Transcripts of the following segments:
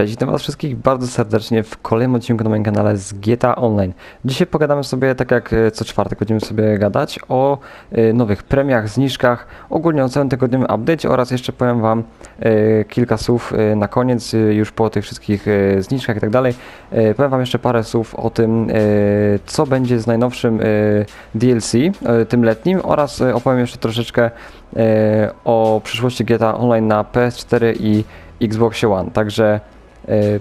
Cześć, witam was wszystkich bardzo serdecznie w kolejnym odcinku na moim kanale z GTA Online. Dzisiaj pogadamy sobie, tak jak e, co czwartek będziemy sobie gadać, o e, nowych premiach, zniżkach, ogólnie o całym tygodniowym update oraz jeszcze powiem wam e, kilka słów na koniec, już po tych wszystkich zniżkach i tak dalej. Powiem wam jeszcze parę słów o tym, co będzie z najnowszym DLC, tym letnim oraz opowiem jeszcze troszeczkę o przyszłości GTA Online na PS4 i Xbox One. Także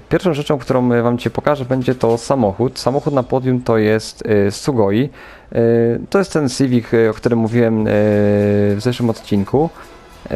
pierwszą rzeczą, którą e, Wam Cię pokażę, będzie to samochód. Samochód na podium to jest e, Sugoi. E, To jest ten Civic, e, o którym mówiłem e, w zeszłym odcinku. E,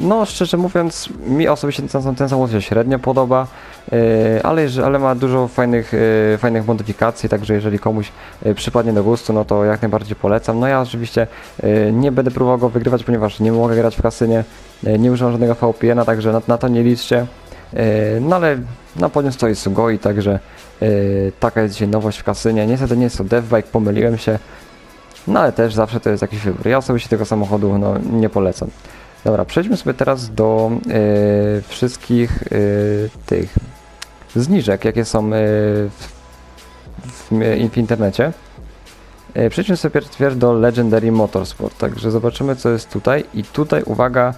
No, szczerze mówiąc, mi osobiście ten, samochód się średnio podoba, e, ale, ale ma dużo fajnych, e, fajnych modyfikacji, także jeżeli komuś e, przypadnie do gustu, no to jak najbardziej polecam. No ja oczywiście e, nie będę próbował go wygrywać, ponieważ nie mogę grać w kasynie, e, nie używam żadnego VPN-a, także na, na to nie liczcie. E, No ale na podium stoi Sugoi, także e, taka jest dzisiaj nowość w kasynie. Niestety nie jest to devbike, pomyliłem się. No ale też zawsze to jest jakiś wybór. Ja osobiście tego samochodu no, nie polecam. Dobra, przejdźmy sobie teraz do e, wszystkich tych zniżek, jakie są w, w, w internecie. E, Przejdźmy sobie pierw do Legendary Motorsport, także zobaczymy co jest tutaj i tutaj uwaga,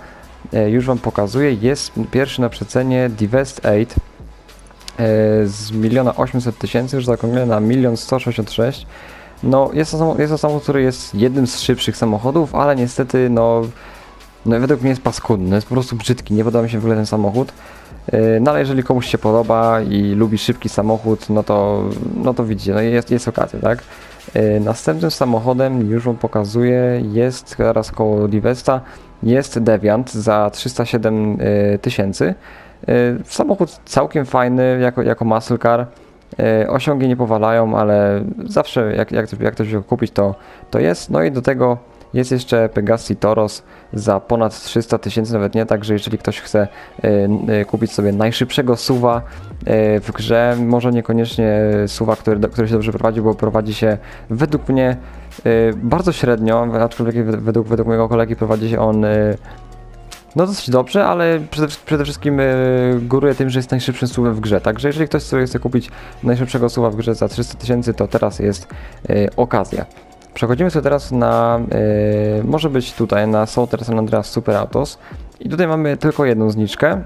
już Wam pokazuję, jest pierwszy na przecenie Divest 8 e, z miliona 800 tysięcy, już zaokrąglone na milion 166. No jest to, jest to samochód, który jest jednym z szybszych samochodów, ale niestety no, no według mnie jest paskudny, jest po prostu brzydki, nie podoba mi się w ogóle ten samochód. E, No ale jeżeli komuś się podoba i lubi szybki samochód, no to, no to widzicie, no jest, jest okazja, tak? E, Następnym samochodem, już Wam pokazuję, jest teraz koło Divesta, jest Deviant za 307 e, tysięcy. E, Samochód całkiem fajny, jako, jako muscle car. Osiągi nie powalają, ale zawsze jak, jak, jak ktoś go kupić, to, to jest. No i do tego jest jeszcze Pegasi Toros za ponad 300 tysięcy, nawet nie, także jeżeli ktoś chce e, e, kupić sobie najszybszego suwa e, w grze, może niekoniecznie suwa, który, który się dobrze prowadzi, bo prowadzi się według mnie bardzo średnio, aczkolwiek według, według mojego kolegi prowadzi się on no dosyć dobrze, ale przede, przede wszystkim e, góruje tym, że jest najszybszym suwem w grze. Także jeżeli ktoś sobie chce kupić najszybszego suwa w grze za 300 tysięcy, to teraz jest okazja. Przechodzimy sobie teraz na, e, może być tutaj, na Southern San Andreas Super Autos. I tutaj mamy tylko jedną zniczkę.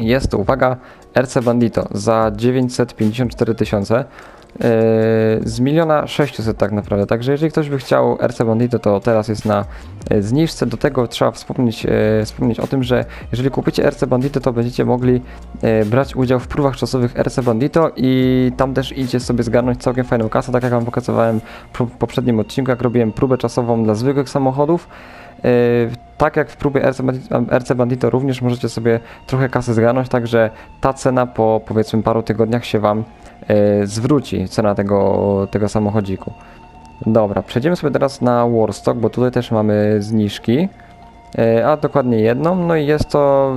Jest to, uwaga, RC Bandito za 954 tysiące. Yy, z miliona 600 tak naprawdę. Także jeżeli ktoś by chciał RC Bandito, to teraz jest na e, zniżce. Do tego trzeba wspomnieć, e, wspomnieć o tym, że jeżeli kupicie RC Bandito, to będziecie mogli brać udział w próbach czasowych RC Bandito i tam też idzie sobie zgarnąć całkiem fajną kasę, tak jak wam pokazywałem w poprzednim odcinku, jak robiłem próbę czasową dla zwykłych samochodów. E, Tak jak w próbie RC Bandito, RC Bandito również możecie sobie trochę kasy zgarnąć, także ta cena po powiedzmy paru tygodniach się Wam e, zwróci, cena tego, tego samochodziku. Dobra, przejdziemy sobie teraz na Warstock, bo tutaj też mamy zniżki, e, a dokładnie jedną, no i jest to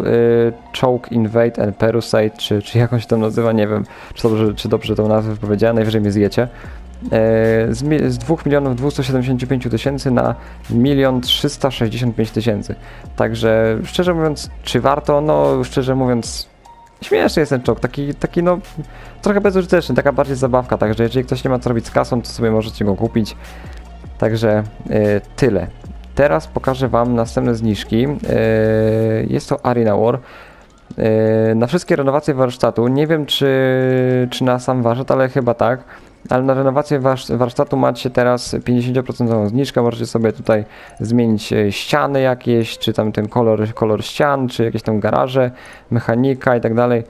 Choke Invade and Perusate, czy, czy jakąś to nazywa, nie wiem, czy dobrze, czy dobrze tą nazwę wypowiedziałem, najwyżej mnie zjecie. E, z, mi- z 2 milionów 275 tysięcy na 1 365 tysięcy. Także szczerze mówiąc, czy warto? No szczerze mówiąc, śmieszny jest ten czołg, taki, taki no trochę bezużyteczny, taka bardziej zabawka, także jeżeli ktoś nie ma co robić z kasą, to sobie możecie go kupić. Także e, tyle. Teraz pokażę Wam następne zniżki. E, jest to Arena War. Na wszystkie renowacje warsztatu, nie wiem czy, czy na sam warsztat, ale chyba tak. Ale na renowację warsz- warsztatu macie teraz 50% zniżkę, możecie sobie tutaj zmienić e, ściany jakieś, czy tam ten kolor, kolor ścian, czy jakieś tam garaże, mechanika i tak dalej.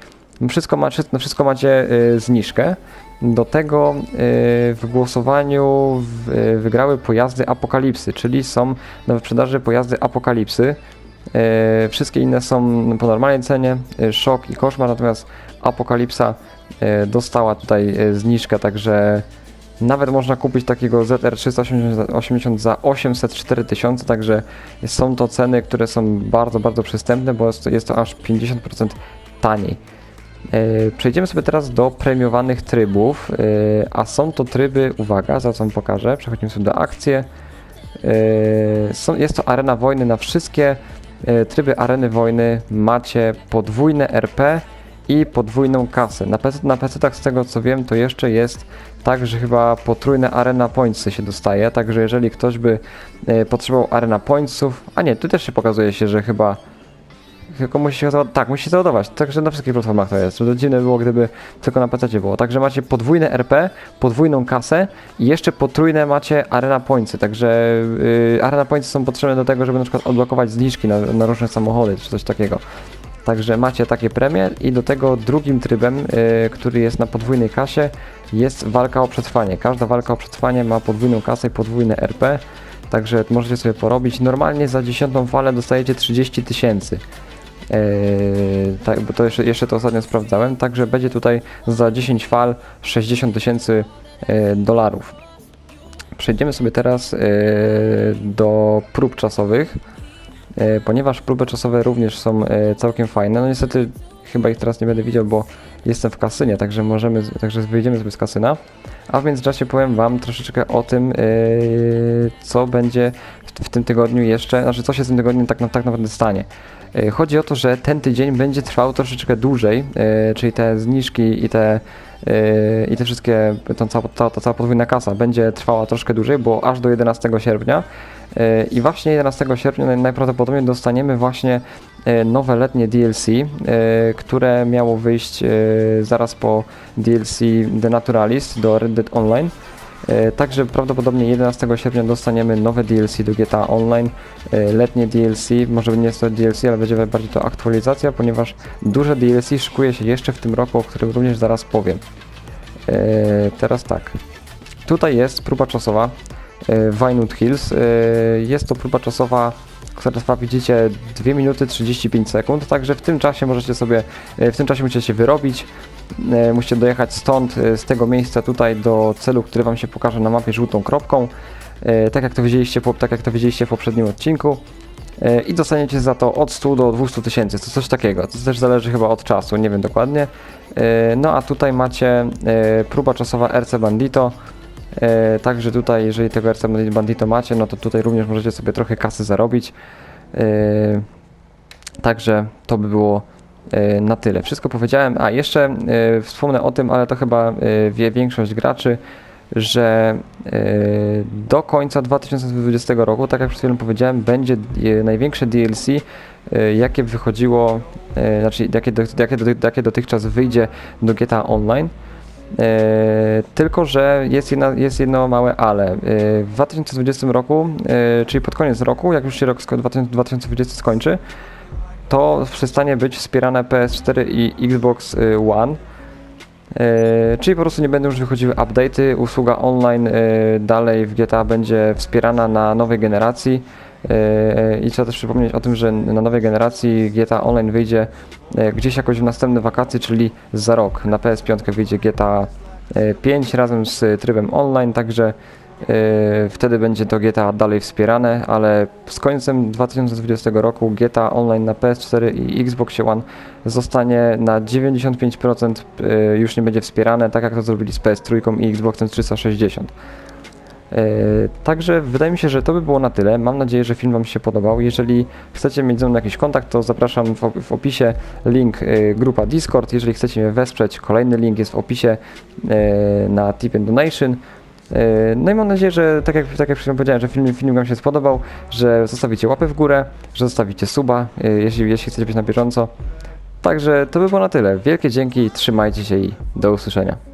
Wszystko, ma, wszystko macie e, zniżkę. Do tego e, w głosowaniu wygrały pojazdy Apokalipsy, czyli są na wyprzedaży pojazdy Apokalipsy. E, Wszystkie inne są po normalnej cenie, e, Szok i Koszmar, natomiast Apokalipsa e, dostała tutaj zniżkę, także nawet można kupić takiego ZR380 za 804 tysiące, także są to ceny, które są bardzo, bardzo przystępne, bo jest to, jest to aż 50% taniej. Przejdziemy sobie teraz do premiowanych trybów, a są to tryby, uwaga, za co pokażę, przechodzimy sobie do akcje. Jest to arena wojny na wszystkie tryby areny wojny macie podwójne RP i podwójną kasę. Na PC, na PC-tach z tego co wiem, to jeszcze jest tak, że chyba potrójne Arena Pointsy się dostaje, także jeżeli ktoś by e, potrzebował Arena Pointsów, a nie, tu też się pokazuje się, że chyba tylko musi się załadować. Tak, musi się załadować. Także na wszystkich platformach to jest. To dziwne było, gdyby tylko na PC było. Także macie podwójne RP, podwójną kasę i jeszcze potrójne macie Arena Pointsy. Także yy, Arena Pointsy są potrzebne do tego, żeby na przykład odblokować zniżki na, na różne samochody czy coś takiego. Także macie takie premie i do tego drugim trybem, yy, który jest na podwójnej kasie, jest walka o przetrwanie. Każda walka o przetrwanie ma podwójną kasę i podwójne RP. Także możecie sobie porobić. Normalnie za dziesiątą falę dostajecie 30 tysięcy. Eee, tak, bo to jeszcze, jeszcze to ostatnio sprawdzałem, także będzie tutaj za 10 fal 60 tysięcy e, dolarów. Przejdziemy sobie teraz e, do prób czasowych, e, ponieważ próby czasowe również są całkiem fajne. No niestety chyba ich teraz nie będę widział, bo jestem w kasynie, także możemy, także wyjdziemy sobie z kasyna. A w międzyczasie powiem Wam troszeczkę o tym, e, co będzie w, w tym tygodniu jeszcze, znaczy co się w tym tygodniu tak, tak naprawdę stanie. E, Chodzi o to, że ten tydzień będzie trwał troszeczkę dłużej, e, czyli te zniżki i te, e, i te wszystkie, cała, ta, ta cała podwójna kasa będzie trwała troszkę dłużej, bo aż do 11 sierpnia. E, I właśnie 11 sierpnia naj- najprawdopodobniej dostaniemy właśnie e, nowe letnie DLC, które miało wyjść zaraz po DLC The Naturalist do Red Online. E, Także prawdopodobnie 11 sierpnia dostaniemy nowe DLC do GTA Online, e, letnie DLC, może nie jest to DLC, ale będzie bardziej to aktualizacja, ponieważ duże DLC szykuje się jeszcze w tym roku, o którym również zaraz powiem. E, Teraz tak, tutaj jest próba czasowa Vinewood Hills, E, jest to próba czasowa, która trwa widzicie 2 minuty 35 sekund, także w tym czasie możecie sobie, e, w tym czasie musicie się wyrobić, e, musicie dojechać stąd, e, z tego miejsca tutaj do celu, który Wam się pokaże na mapie żółtą kropką, e, tak jak to widzieliście, tak jak to widzieliście w poprzednim odcinku. E, i dostaniecie za to od 100 do 200 tysięcy, to coś takiego, to też zależy chyba od czasu, nie wiem dokładnie. E, No a tutaj macie e, próba czasowa RC Bandito, E, Także tutaj, jeżeli tego RC Bandito macie, no to tutaj również możecie sobie trochę kasy zarobić. E, Także to by było e, na tyle. Wszystko powiedziałem. A jeszcze e, wspomnę o tym, ale to chyba e, wie większość graczy, że e, do końca 2020 roku, tak jak przed chwilą powiedziałem, będzie e, największe DLC, e, jakie wychodziło, e, znaczy jakie, jakie, jakie dotychczas wyjdzie do GTA Online. E, tylko, że jest, jedna, jest jedno małe ale. E, w 2020 roku, e, czyli pod koniec roku, jak już się rok sko- 2000 2020 skończy, to przestanie być wspierane PS4 i Xbox One. Czyli po prostu nie będą już wychodziły update'y, usługa online dalej w GTA będzie wspierana na nowej generacji. E, I trzeba też przypomnieć o tym, że na nowej generacji GTA Online wyjdzie e, gdzieś jakoś w następne wakacje, czyli za rok. Na PS5 wyjdzie GTA e, 5 razem z trybem online, także e, wtedy będzie to GTA dalej wspierane, ale z końcem 2020 roku GTA Online na PS4 i Xbox One zostanie na 95% e, już nie będzie wspierane, tak jak to zrobili z PS3 i Xboxem 360. E, Także wydaje mi się, że to by było na tyle. Mam nadzieję, że film Wam się podobał. Jeżeli chcecie mieć ze mną jakiś kontakt, to zapraszam w, op- w opisie link e, grupa Discord. Jeżeli chcecie mnie wesprzeć, kolejny link jest w opisie e, na Tip and Donation. No i mam nadzieję, że tak jak, tak jak powiedziałem, że film, film Wam się spodobał, że zostawicie łapę w górę, że zostawicie suba, jeśli, jeśli chcecie być na bieżąco. Także to by było na tyle. Wielkie dzięki, trzymajcie się i do usłyszenia.